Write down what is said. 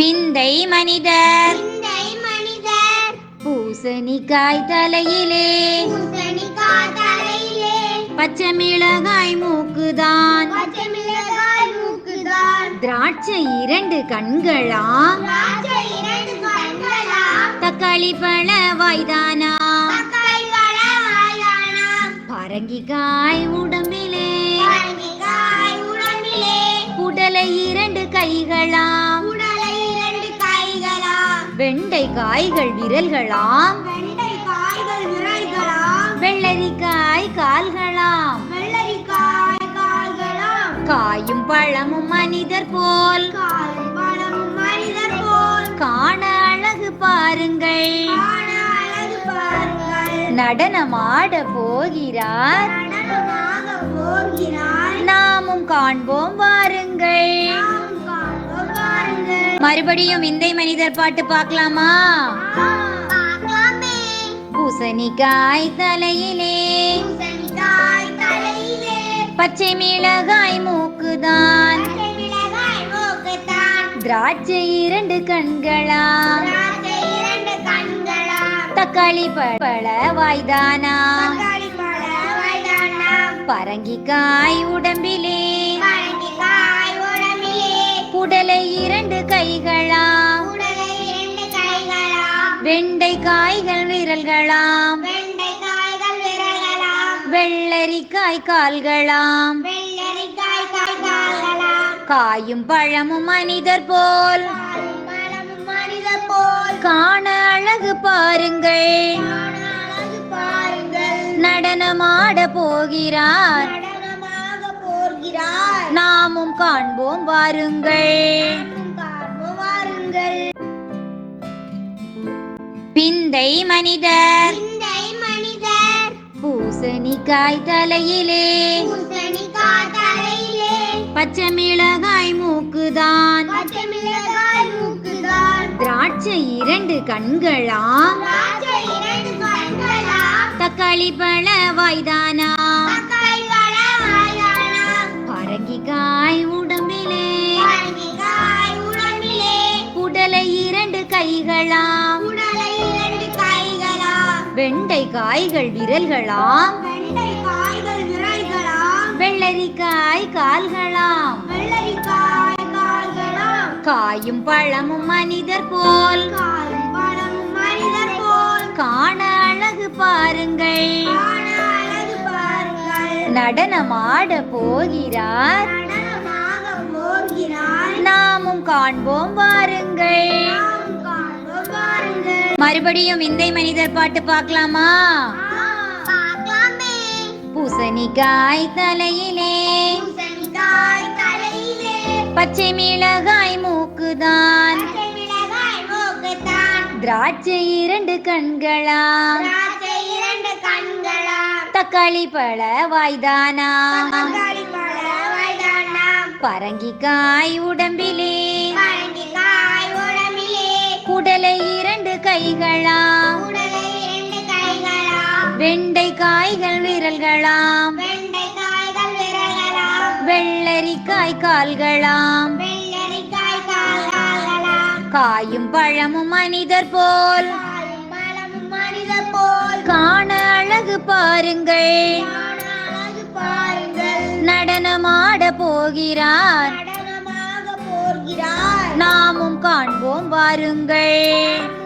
பிந்தை மனிதர். பூசணிக்காய் தலையிலே. பூசணிக்காய் தலையிலே. பச்சை மிளகாய் மூக்குதான். திராட்சை இரண்டு கண்களாம் தக்காளி பழ வாய்தானா. பரங்கிக்காய் உடம்பிலே. உடலை இரண்டு இரண்டு கைகளாம் வெண்டைக்காய்கள் விரல்களாம். வெண்டை காய்கள் விரைகளாம் வெள்ளரிக்காய் கால்களாம். வெள்ளரிக்காய் காய்களாம் காயும் பழமும் மனிதர் போல். காய் பழமும் மனிதர் போல். காண அழகு பாருங்கள். காண அழகு பாருங்கள். நடனமாட போகிறார். நாமும் காண்போம் பாருங்கள் மறுபடியும் விந்தை மனிதர் பாட்டு பார்க்கலாமா? பூசணிக்காய் தலையிலே. பச்சை மிளகாய் மூக்குதான். திராட்சை இரண்டு கண்களாம். தக்காளி பழ வாய்தானா பரங்கிக்காய் உடம்பிலே. உடலை இரண்டு இரண்டு கைகளாம். வெண்டைக்காய்கள் விரல்களாம். வெள்ளரிக்காய் கால்களாம். காயும் பழமும் மனிதர் போல். காண அழகு பாருங்கள். நடனமாட போகிறார். காண்போம் வாருங்கள். வாருங்கள். பிந்தை மனிதர். மனிதர். பூசணிக்காய் தலையிலே. பூசணிக்காய் தலையிலே. பச்சை மிளகாய் மூக்குதான். திராட்சை இரண்டு கண்களாம். திராட்சை இரண்டு கண்களாம். தக்காளி பழ வாய்தானா வெண்டைக்காய்கள் விரல்களாம். வெண்டை காய்கள் விரைகளாம் வெள்ளரிக்காய் கால்களாம். வெள்ளரிக்காய் காய்களாம் காயும் பழமும் மனிதர் போல். மனிதர் போல். காண அழகு பாருங்கள். நடனமாட போகிறார். நாமும் காண்போம் வாருங்கள். நாம் காண்போம் பாருங்கள் மறுபடியும் விந்தை மனிதர் பாட்டு பார்க்கலாமா? பூசணிக்காய் தலையிலே. பச்சை மிளகாய் மூக்குதான். திராட்சை இரண்டு கண்களாம். தக்காளி பழ வாய்தானா பரங்கிக்காய் உடம்பிலே. பரங்கிக்காய் உடம்பிலே. இரண்டு கைகளாம் வெண்டைக்காய்கள் விரல்களாம். வெள்ளரிக்காய் கால்களாம். காயும் பழமும் மனிதர் போல். காண அழகு பாருங்கள். நடனமாட போகிறார். நாமும் காண்போம் வாருங்கள்.